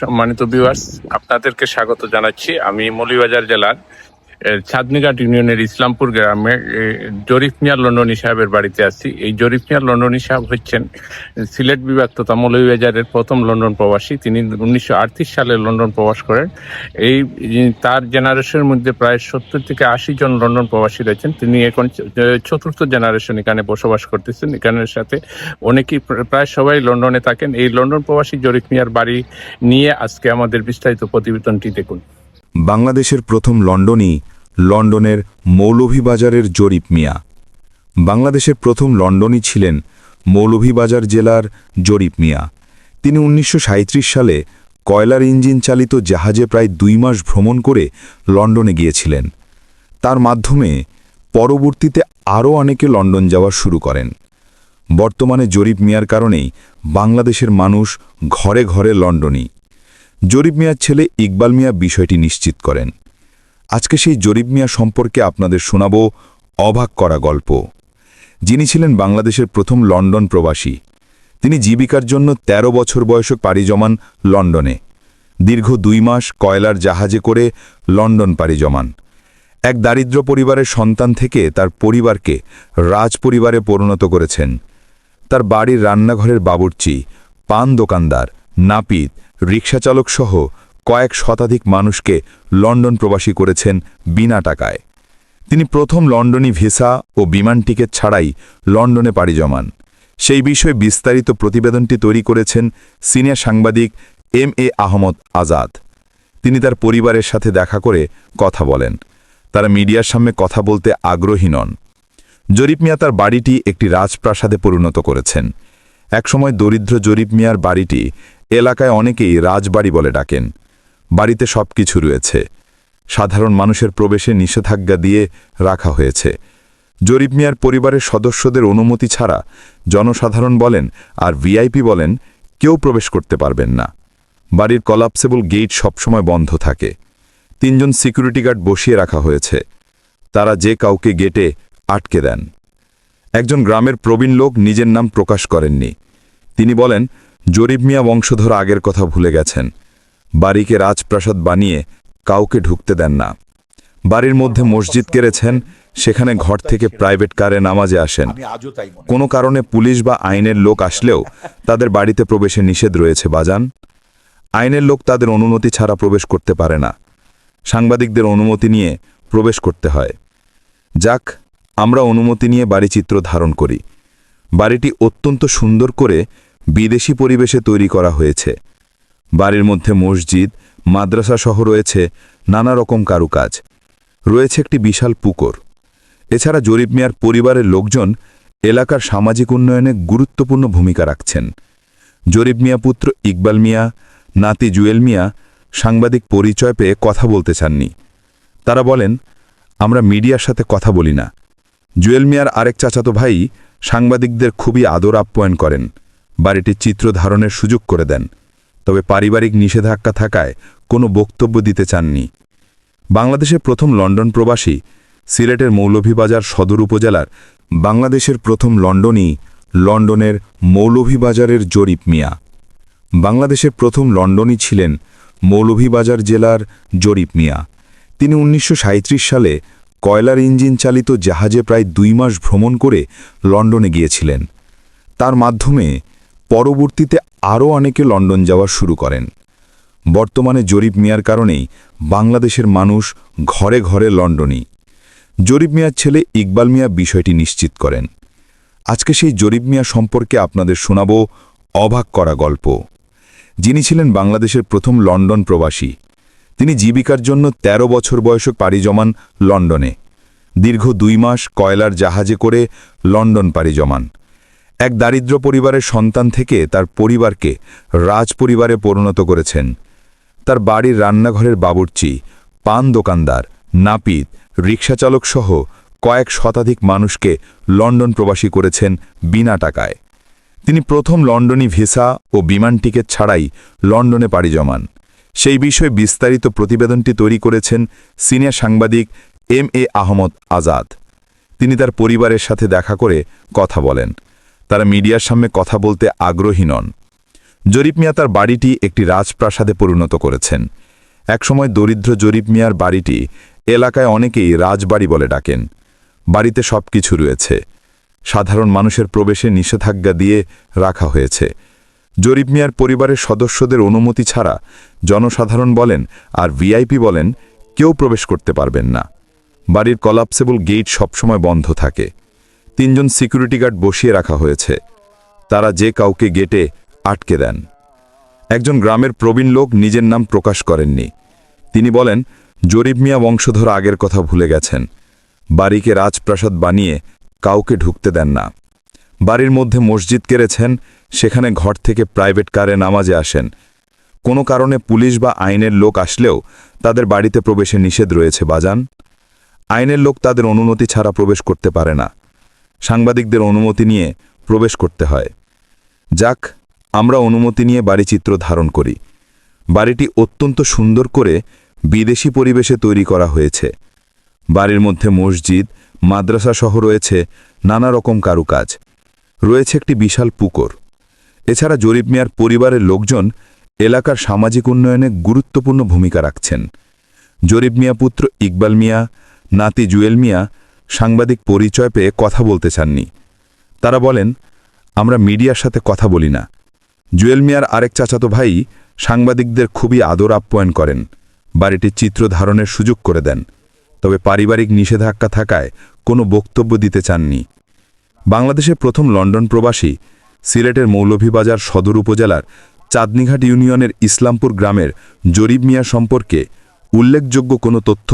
সম্মানিত ভিউয়ার্স আপনাদেরকে স্বাগত জানাচ্ছি। আমি মৌলিবাজার জেলার এ, চাঁদনীঘাট ইউনিয়নের ইসলামপুর গ্রামে জরিফ মিয়া লন্ডনী সাহেবের বাড়িতে আছি। এই জরিফ মিয়া লন্ডনী সাহেব হচ্ছেন সিলেট বিভাগ তথা মৌলভীবাজারের প্রথম লন্ডন প্রবাসী। তিনি উনিশশো আটত্রিশ সালে লন্ডন প্রবাস করেন। এই তার জেনারেশনের মধ্যে প্রায় সত্তর থেকে আশি জন লন্ডন প্রবাসী রয়েছেন। তিনি এখন চতুর্থ জেনারেশন এখানে বসবাস করতেছেন। এখানের সাথে অনেকেই প্রায় সবাই লন্ডনে থাকেন। এই লন্ডন প্রবাসী জরিফ মিয়ার বাড়ি নিয়ে আজকে আমাদের বিস্তারিত প্রতিবেদনটি দেখুন। বাংলাদেশের প্রথম লন্ডনই লন্ডনের মৌলভীবাজারের জরিপ মিয়া। বাংলাদেশের প্রথম লন্ডনই ছিলেন মৌলভীবাজার জেলার জরিপ মিয়া। তিনি উনিশশো সাঁইত্রিশ সালে কয়লার ইঞ্জিন চালিত জাহাজে প্রায় দুই মাস ভ্রমণ করে লন্ডনে গিয়েছিলেন। তার মাধ্যমে পরবর্তীতে আরও অনেকে লন্ডন যাওয়া শুরু করেন। বর্তমানে জরিপ মিয়ার কারণেই বাংলাদেশের মানুষ ঘরে ঘরে লন্ডনই জরিপ মিয়ার ছেলে ইকবাল মিয়া বিষয়টি নিশ্চিত করেন। আজকে সেই জরিপ মিয়া সম্পর্কে আপনাদের শোনাব অবাক করা গল্প। যিনি ছিলেন বাংলাদেশের প্রথম লন্ডন প্রবাসী, তিনি জীবিকার জন্য ১৩ বছর বয়সে পাড়ি জমান লন্ডনে। দীর্ঘ দুই মাস কয়লার জাহাজে করে লন্ডন পাড়ি জমান। এক দারিদ্র পরিবারের সন্তান থেকে তার পরিবারকে রাজ পরিবারে পরিণত করেছেন। তার বাড়ির রান্নাঘরের বাবুর্চি, পান দোকানদার, নাপিত রিক্সাচালক সহ কয়েক শতাধিক মানুষকে লন্ডন প্রবাসী করেছেন বিনা টাকায়। তিনি প্রথম লন্ডনী ভিসা ও বিমান টিকিট ছাড়াই লন্ডনে পাড়ি জমান। সেই বিষয়ে বিস্তারিত প্রতিবেদনটি তৈরি করেছেন সিনিয়র সাংবাদিক এম এ আহমদ আজাদ। তিনি তার পরিবারের সাথে দেখা করে কথা বলেন। তারা মিডিয়ার সামনে কথা বলতে আগ্রহী নন। জরিপ মিয়া তার বাড়িটি একটি রাজপ্রাসাদে পরিণত করেছেন। একসময় দরিদ্র জরিপ মিয়ার বাড়িটি এলাকায় অনেকেই রাজবাড়ি বলে ডাকেন। বাড়িতে সব কিছু রয়েছে। সাধারণ মানুষের প্রবেশে নিষেধাজ্ঞা দিয়ে রাখা হয়েছে। জরিপ মিয়ার পরিবারের সদস্যদের অনুমতি ছাড়া জনসাধারণ বলেন আর ভিআইপি বলেন কেউ প্রবেশ করতে পারবেন না। বাড়ির কলাপসেবল গেট সবসময় বন্ধ থাকে। তিনজন সিকিউরিটি গার্ড বসিয়ে রাখা হয়েছে। তারা যে কাউকে গেটে আটকে দেন। একজন গ্রামের প্রবীণ লোক নিজের নাম প্রকাশ করেননি। তিনি বলেন জরিব মিয়া বংশধর আগের কথা ভুলে গেছেন। বাড়িকে রাজপ্রাসাদ বানিয়ে কাউকে ঢুকতে দেন না। বাড়ির মধ্যে মসজিদ কেড়েছেন সেখানে ঘর থেকে প্রাইভেট কারে নামাজে আসেন। কোনো কারণে পুলিশ বা আইনের লোক আসলেও তাদের বাড়িতে প্রবেশে নিষেধ রয়েছে বাজান। আইনের লোক তাদের অনুমতি ছাড়া প্রবেশ করতে পারে না। সাংবাদিকদের অনুমতি নিয়ে প্রবেশ করতে হয়। যাক আমরা অনুমতি নিয়ে বাড়ি চিত্র ধারণ করি। বাড়িটি অত্যন্ত সুন্দর করে বিদেশি পরিবেশে তৈরি করা হয়েছে। বাড়ির মধ্যে মসজিদ, মাদ্রাসা সহ রয়েছে নানা রকম কারুকাজ। রয়েছে একটি বিশাল পুকুর। এছাড়া জরিপ মিয়ার পরিবারের লোকজন এলাকার সামাজিক উন্নয়নে গুরুত্বপূর্ণ ভূমিকা রাখছেন। জরিপ মিয়া পুত্র ইকবাল মিয়া, নাতি জুয়েল মিয়া সাংবাদিক পরিচয় পেয়ে কথা বলতে চাননি। তারা বলেন, আমরা মিডিয়ার সাথে কথা বলি না। জুয়েল মিয়ার আরেক চাচাতো ভাই সাংবাদিকদের খুবই আদর আপ্যায়ন করেন। বাড়িটির চিত্র ধারণের সুযোগ করে দেন, তবে পারিবারিক নিষেধাজ্ঞা থাকায় কোনো বক্তব্য দিতে চাননি। বাংলাদেশের প্রথম লন্ডন প্রবাসী, সিলেটের মৌলভীবাজার সদর উপজেলার বাংলাদেশের প্রথম লন্ডনই লন্ডনের মৌলভীবাজারের জরিপ মিয়া। বাংলাদেশের প্রথম লন্ডনই ছিলেন মৌলভীবাজার জেলার জরিপ মিয়া। তিনি উনিশশো সাঁইত্রিশ সালে কয়লার ইঞ্জিন চালিত জাহাজে প্রায় দুই মাস ভ্রমণ করে লন্ডনে গিয়েছিলেন। তার মাধ্যমে পরবর্তীতে আরও অনেকে লন্ডন যাওয়া শুরু করেন। বর্তমানে জরিপ মিয়ার কারণেই বাংলাদেশের মানুষ ঘরে ঘরে লন্ডনই জরিপ মিয়ার ছেলে ইকবাল মিয়া বিষয়টি নিশ্চিত করেন। আজকে সেই জরিপ মিয়া সম্পর্কে আপনাদের শোনাব অবাক করা গল্প। যিনি ছিলেন বাংলাদেশের প্রথম লন্ডন প্রবাসী, তিনি জীবিকার জন্য ১৩ বছর বয়সে পাড়ি জমান লন্ডনে। দীর্ঘ দুই মাস কয়লার জাহাজে করে লন্ডন পাড়ি জমান। এক দারিদ্র পরিবারের সন্তান থেকে তার পরিবারকে রাজ পরিবারে পরিণত করেছেন। তার বাড়ির রান্নাঘরের বাবুর্চি, পান দোকানদার, নাপিত, রিক্সাচালক সহ কয়েক শতাধিক মানুষকে লন্ডন প্রবাসী করেছেন বিনা টাকায়। তিনি প্রথম লন্ডনী ভিসা ও বিমান টিকিট ছাড়াই লন্ডনে পাড়ি জমান। সেই বিষয়ে বিস্তারিত প্রতিবেদনটি তৈরি করেছেন সিনিয়র সাংবাদিক এম এ আহমদ আজাদ। তিনি তার পরিবারের সাথে দেখা করে কথা বলেন। তারা মিডিয়ার সামনে কথা বলতে আগ্রহী নন। জরিপ মিয়া তার বাড়িটি একটি রাজপ্রাসাদে পরিণত করেছেন। একসময় দরিদ্র জরিপ মিয়ার বাড়িটি এলাকায় অনেকেই রাজবাড়ি বলে ডাকেন। বাড়িতে সব কিছু রয়েছে। সাধারণ মানুষের প্রবেশে নিষেধাজ্ঞা দিয়ে রাখা হয়েছে। জরিপ মিয়ার পরিবারের সদস্যদের অনুমতি ছাড়া জনসাধারণ বলেন আর ভিআইপি বলেন কেউ প্রবেশ করতে পারবেন না। বাড়ির কলাপসেবল গেট সবসময় বন্ধ থাকে। তিনজন সিকিউরিটি গার্ড বসিয়ে রাখা হয়েছে। তারা যে কাউকে গেটে আটকে দেন। একজন গ্রামের প্রবীণ লোক নিজের নাম প্রকাশ করেননি। তিনি বলেন, জরিপ মিয়া বংশধর আগের কথা ভুলে গেছেন। বাড়িকে রাজপ্রাসাদ বানিয়ে কাউকে ঢুকতে দেন না। বাড়ির মধ্যে মসজিদ কেড়েছেন, সেখানে ঘর থেকে প্রাইভেট কারে নামাজে আসেন। কোনো কারণে পুলিশ বা আইনের লোক আসলেও তাদের বাড়িতে প্রবেশে নিষেধ রয়েছে, বাজান। আইনের লোক তাদের অনুমতি ছাড়া প্রবেশ করতে পারে না। সাংবাদিকদের অনুমতি নিয়ে প্রবেশ করতে হয়। যাক, আমরা অনুমতি নিয়ে বাড়ি চিত্র ধারণ করি। বাড়িটি অত্যন্ত সুন্দর করে বিদেশি পরিবেশে তৈরি করা হয়েছে। বাড়ির মধ্যে মসজিদ, মাদ্রাসা সহ রয়েছে নানা রকম কারুকাজ। রয়েছে একটি বিশাল পুকুর। এছাড়া জরিপ মিয়ার পরিবারের লোকজন এলাকার সামাজিক উন্নয়নে গুরুত্বপূর্ণ ভূমিকা রাখছেন। জরিপ মিয়া পুত্র ইকবাল মিয়া, নাতি জুয়েল মিয়া সাংবাদিক পরিচয় পেয়ে কথা বলতে চাননি। তারা বলেন, আমরা মিডিয়ার সাথে কথা বলি না। জুয়েল মিয়ার আরেক চাচাতো ভাই সাংবাদিকদের খুবই আদর আপ্যায়ন করেন। বাড়িটির চিত্র ধারণের সুযোগ করে দেন। তবে পারিবারিক নিষেধাজ্ঞা থাকায় কোনো বক্তব্য দিতে চাননি। বাংলাদেশের প্রথম লন্ডন প্রবাসী সিলেটের মৌলভীবাজার সদর উপজেলার চাঁদনীঘাট ইউনিয়নের ইসলামপুর গ্রামের জরিব মিয়া সম্পর্কে উল্লেখযোগ্য কোনো তথ্য